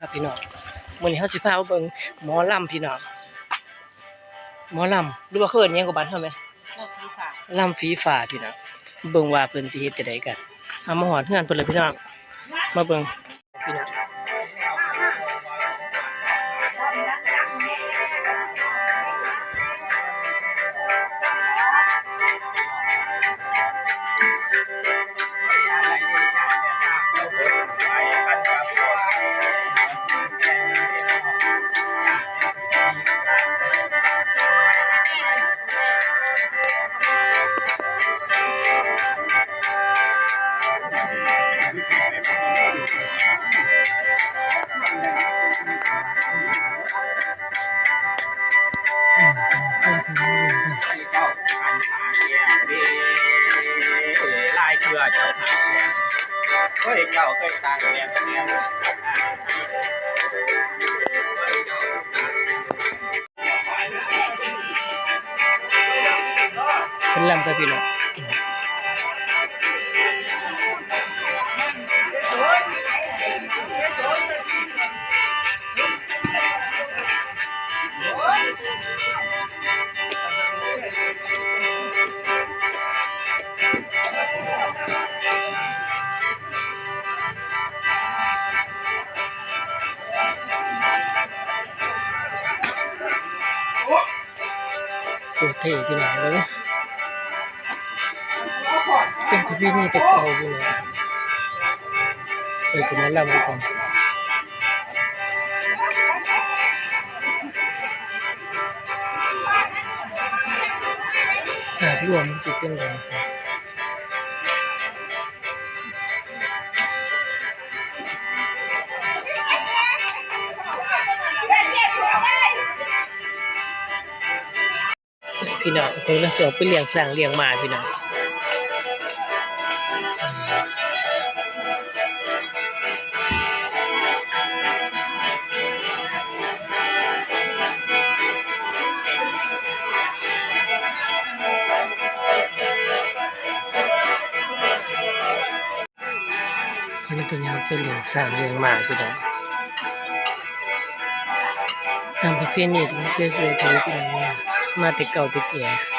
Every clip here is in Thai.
ครับพี่น้องมื้อนี้เฮาสิพาไปเบิ่งหมอลำพี่น้องหมอลำหรือว่าเขาเอิ้นหยังกับบ้านเฮาไหมรอบนี้ค่ะลำฝีฟ้าพี่น้องเบิ่งว่าเพิ่นสิเฮ็ดจังไดกันเอามาหอดเฮือนเพิ่นเลยพี่น้องมาเบิ่งพี่น้อง เคยเก่าเคยตางแก้วแก้วเพิ่นลำไปพี่น้อง ท่พี่น้องเด้อเป็นประเพณีแต่เก่าพี่น้องเอ้ยคือหมอลำดีกว่าภาพรวมมันสิเป็นไงครับ พี่น้องเพิ่นก็สิออกไปเลี้ยงสร้างเลี้ยงมาพี่น้องเพิ่นก็ยังไปเลี้ยงสร้างเลี้ยงมาพี่น้องตามประเพณีที่มันเคยเสียถือพี่น้องว่า มาติเก่าแต่แก่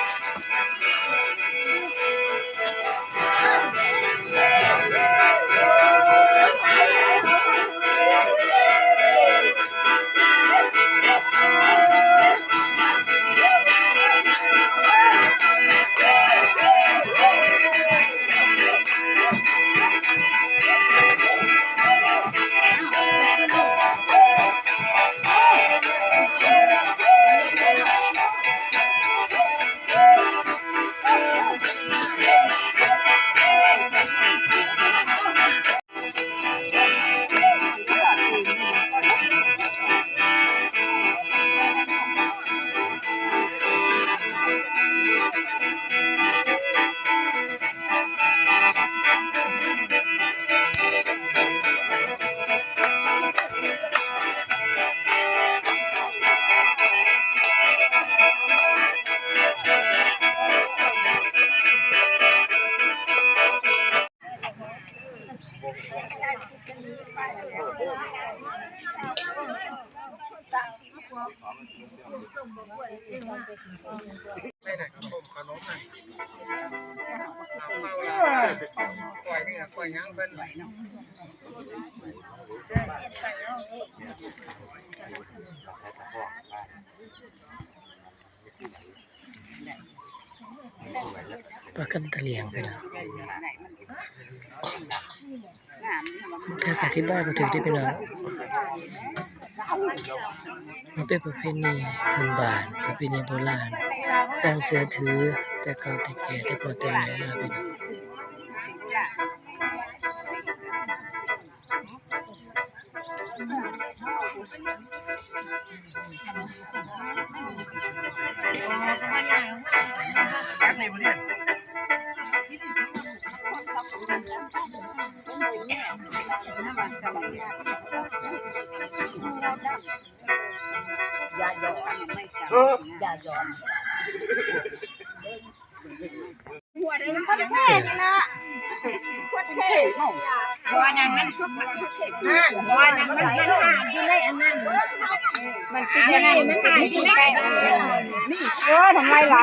ไม่ไหนขนมขนมน่ะปล่อยนี่นะปล่อยยังเป็นไหวเนาะปลากันตะเลียงไปแล้วเธออธิบายก็ถึงที่ไปแล้ว มันเป็นประเพณีพื้นบ้านประเพณีโบราณการเสือถือแต่เก่าแต่แก่แต่พอแต่แม่มาเป็นเอย่าหยอบัวนั้นมันทุกมัน ทุกเทศนั่นบัวนั้นมันมันหามันเป็นยังไงมันหายที่ไหนนี่เออทำไมไหล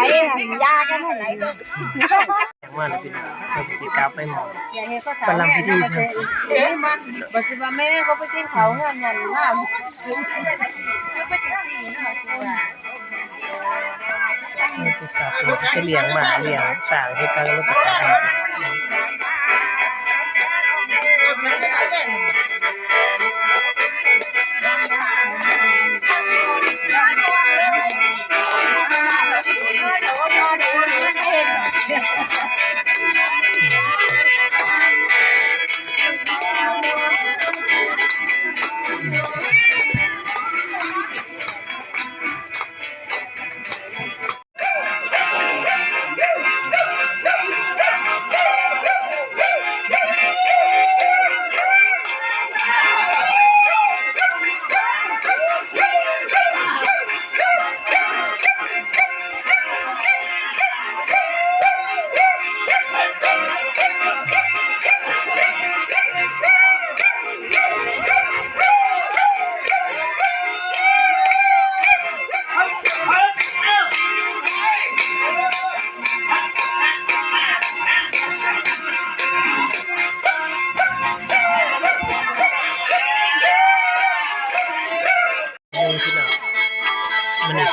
ยากันไหลเลยอย่างว่าน่ะพี่น้องเพิ่นสิกลับไปหมอประลำพิธีเพิ่นะมันบัดสิว่าแม่เขาไปกินเขาเงินเงินหน้า มันจะจับมันจะเลี้ยงหมาเลี้ยงสางให้กันแล้วก็ตาย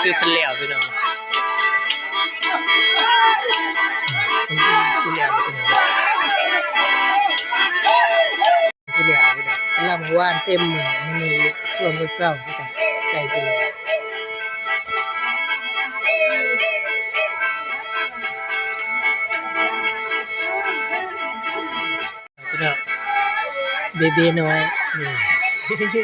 คือเพิ่นแล้วพี่น้องมันสิแล้วพี่น้องสิแล้วพี่น้องลำว่านเต็มมือมันมีส่วนบ่เศร้าพี่น้องใกล้สิแล้วพี่น้องเบเบ้น้อยนี่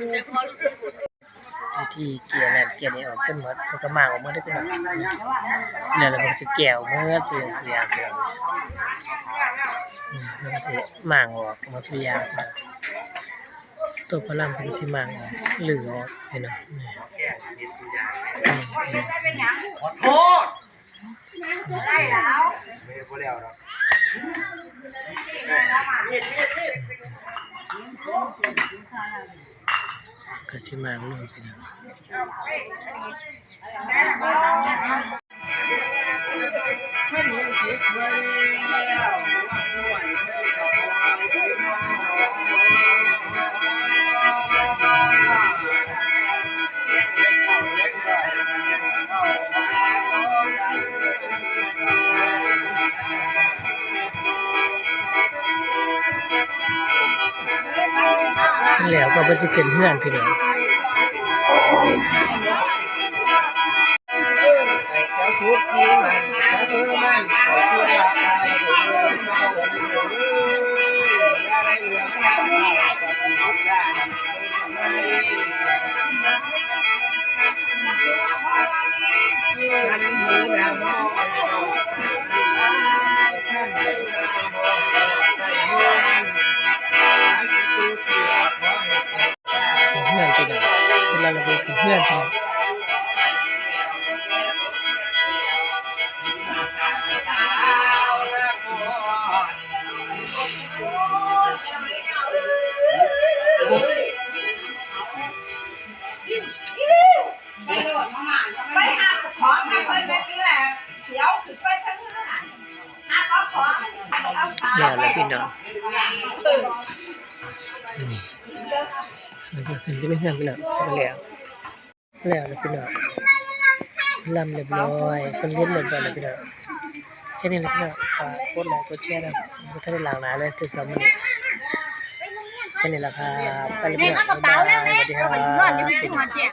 วิธีเกี่ยนั่นเกี่ยนี่ออกจนหมดมันก็มาออกมาได้เป็นแบบแล้วเราก็สิแก้วเมื่อสุยางสุยางสุยงมันก็สิมางออกมาสุยางตัวพลังเป็นสิมางออกหรือออกเห็นไหมขอโทษได้แล้วไม่พอแล้วหรอกก็สิมางลงไปนะ แล้วก็บ่สิเป็นเพื่อนพี่น้องเจ้าชุดนี้มันเจ้า นี่แล้วก็ขึ้นไปเรื่อยๆพี่น้องไปแล้วแล้วแล้วพี่น้องลำเรียบร้อยคนเล่นเรียบร้อยแล้วพี่น้องแค่นี้แหละพี่น้องฝากกดไลค์กดแชร์นะไม่ทันได้ล้างหน้าเลยที่สามมื้แค่นี้แหละครับไปเลยพี่น้องบ๊ายบายสวัสดีครับ